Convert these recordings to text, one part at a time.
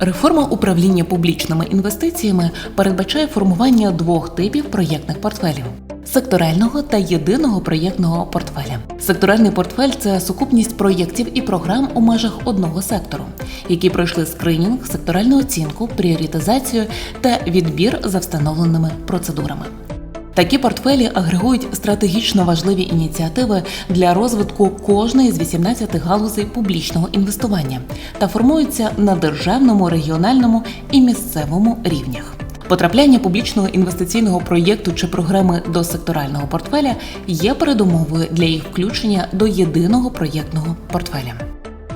Реформа управління публічними інвестиціями передбачає формування двох типів проєктних портфелів. Секторального та єдиного проєктного портфеля. Секторальний портфель це сукупність проєктів і програм у межах одного сектору, які пройшли скринінг, секторальну оцінку, пріоритизацію та відбір за встановленими процедурами. Такі портфелі агрегують стратегічно важливі ініціативи для розвитку кожної з 18 галузей публічного інвестування та формуються на державному, регіональному і місцевому рівнях. Потрапляння публічного інвестиційного проєкту чи програми до секторального портфеля є передумовою для їх включення до єдиного проєктного портфеля.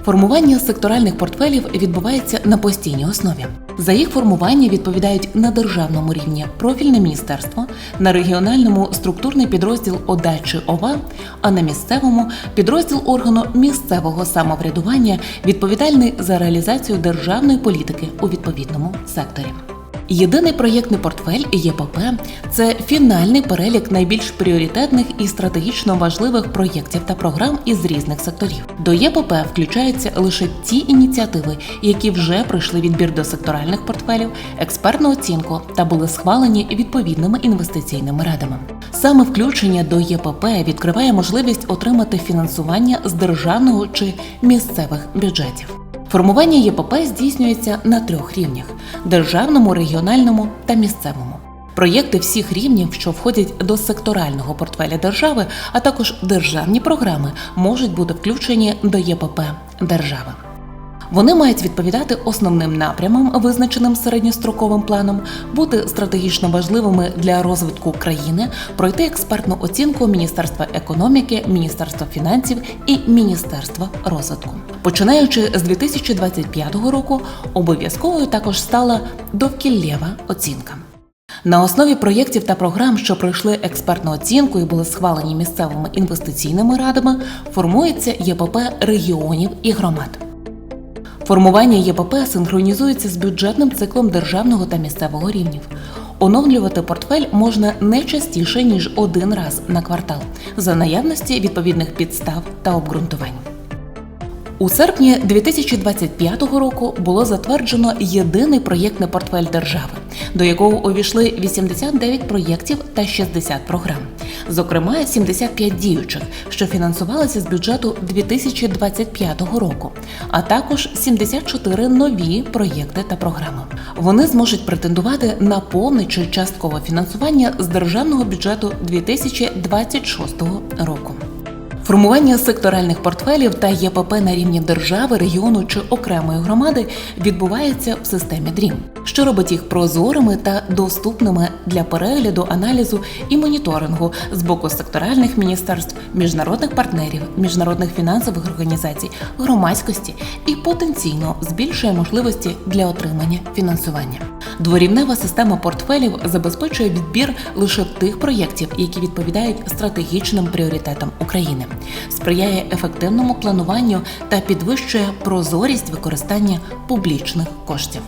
Формування секторальних портфелів відбувається на постійній основі. За їх формування відповідають на державному рівні профільне міністерство, на регіональному структурний підрозділ ОДА чи ОВА, а на місцевому підрозділ органу місцевого самоврядування відповідальний за реалізацію державної політики у відповідному секторі. Єдиний проєктний портфель ЄПП це фінальний перелік найбільш пріоритетних і стратегічно важливих проєктів та програм із різних секторів. До ЄПП включаються лише ті ініціативи, які вже пройшли відбір до секторальних портфелів, експертну оцінку та були схвалені відповідними інвестиційними радами. Саме включення до ЄПП відкриває можливість отримати фінансування з державного чи місцевих бюджетів. Формування ЄПП здійснюється на трьох рівнях: державному, регіональному та місцевому. Проєкти всіх рівнів, що входять до секторального портфеля держави, а також державні програми, можуть бути включені до ЄПП держави. Вони мають відповідати основним напрямам, визначеним середньостроковим планом, бути стратегічно важливими для розвитку країни, пройти експертну оцінку Міністерства економіки, Міністерства фінансів і Міністерства розвитку. Починаючи з 2025 року, обов'язковою також стала довкіллєва оцінка. На основі проєктів та програм, що пройшли експертну оцінку і були схвалені місцевими інвестиційними радами, формується ЄПП регіонів і громад. Формування ЄПП синхронізується з бюджетним циклом державного та місцевого рівнів. Оновлювати портфель можна не частіше ніж один раз на квартал за наявності відповідних підстав та обґрунтувань. У серпні 2025 року було затверджено єдиний проєктний портфель держави, до якого увійшли 89 проєктів та 60 програм, зокрема 75 діючих, що фінансувалися з бюджету 2025 року, а також 74 нові проєкти та програми. Вони зможуть претендувати на повне чи часткове фінансування з державного бюджету 2026 року. Формування секторальних портфелів та ЄПП на рівні держави, регіону чи окремої громади відбувається в системі DREAM, що робить їх прозорими та доступними для перегляду, аналізу і моніторингу з боку секторальних міністерств, міжнародних партнерів, міжнародних фінансових організацій, громадськості і потенційно збільшує можливості для отримання фінансування. Дворівнева система портфелів забезпечує відбір лише тих проєктів, які відповідають стратегічним пріоритетам України, сприяє ефективному плануванню та підвищує прозорість використання публічних коштів.